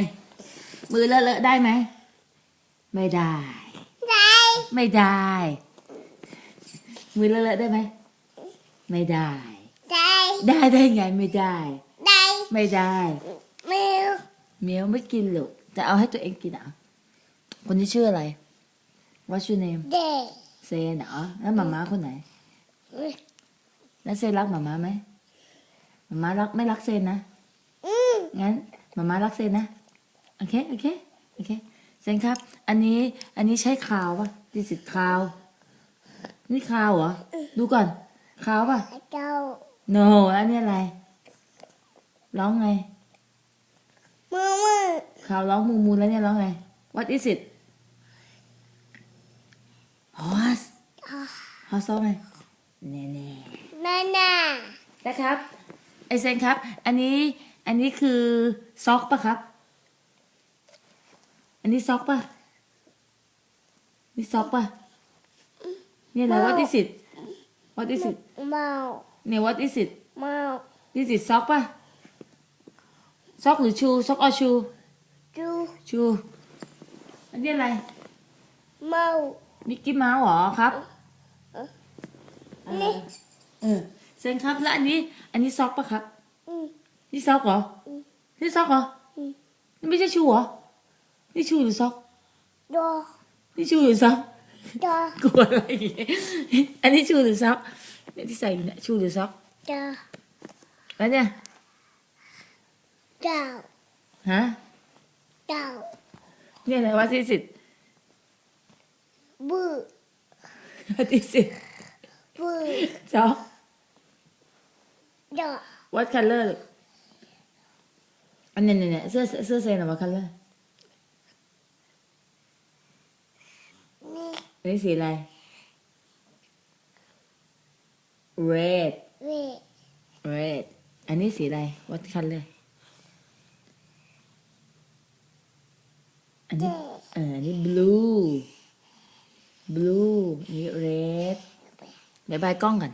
นมือเลอะเลอะได้ไหม ไม่ได้ ได้ ไม่ได้ มือเลอะเลอะได้ไหม ไม่ได้ ได้ ได้ได้ไงไม่ได้ ได้ ไม่ได้แมวเมียวไม่กินหรอกแต่เอาให้ตัวเองกินอะคนนี้ชื่ออะไร What's your name เด็กเซนเหรอแล้วหมาม้าคนไหน แล้วเซนรักหมาม้าไหมหมาม้ารักไม่รักเซนนะอืมงั้นห มาม้ารักเซนนะ โอเค โอเค โอเค เซนครับ อันนี้ อันนี้ใช้คาวป่ะดิสิตคาว นี่คาวเหรอ ดูก่อนคาวป่ะเจ้า no แล้วนี่อะไร ร้องไง มือมือคาวร้องมูมูแล้วเนี่ยร้องไง what is it horse อะ horse ร้องไงแน่แน่นานาๆนะครับ ไอเซนครับ อันนี้ อันนี้คือซอกปะครับ อันนี้ซอกปะนี่ซอกปะเนี่ยอะไร what is it what is it เมาเนี่ย what is it เมา this is ซอกปะซอกหรือชูซอกออชู จูชู อันนี้อะไรเมามิกกี้เมาส์เหรอครับ นี่ เออเซนครับแล้วอันนี้ อันนี้ซอกปะครับอืม นี่ซอกเหรออนี่ซอกเหรออมนี่ไม่ใช่ชูเหรอนี่ชูหรือซอกดอนี่ชูหรือซอกดอกลัวอะไรอย่างเงี้ยอันนี้ชูหรือซอกเนี่ยที่ใส่อยู่เนี่ยชูหรือซอกดอแล้วเนี่ยเจ้าฮะเจ้าเนี่ยอะไรวะที่สิทธิ์บือที่สิทธิ์บือซอกดอ what color ลูก อันเนี้ยเนี่ยเนี่ยเสื้อเสื้อเซนอะ what color นี่อันนี้สีอะไร red เว red อันนี้สีอะไร what color อันนี้เอออันนี้ blue blue อันนี้ red เดี๋ยวบายกล้องกัน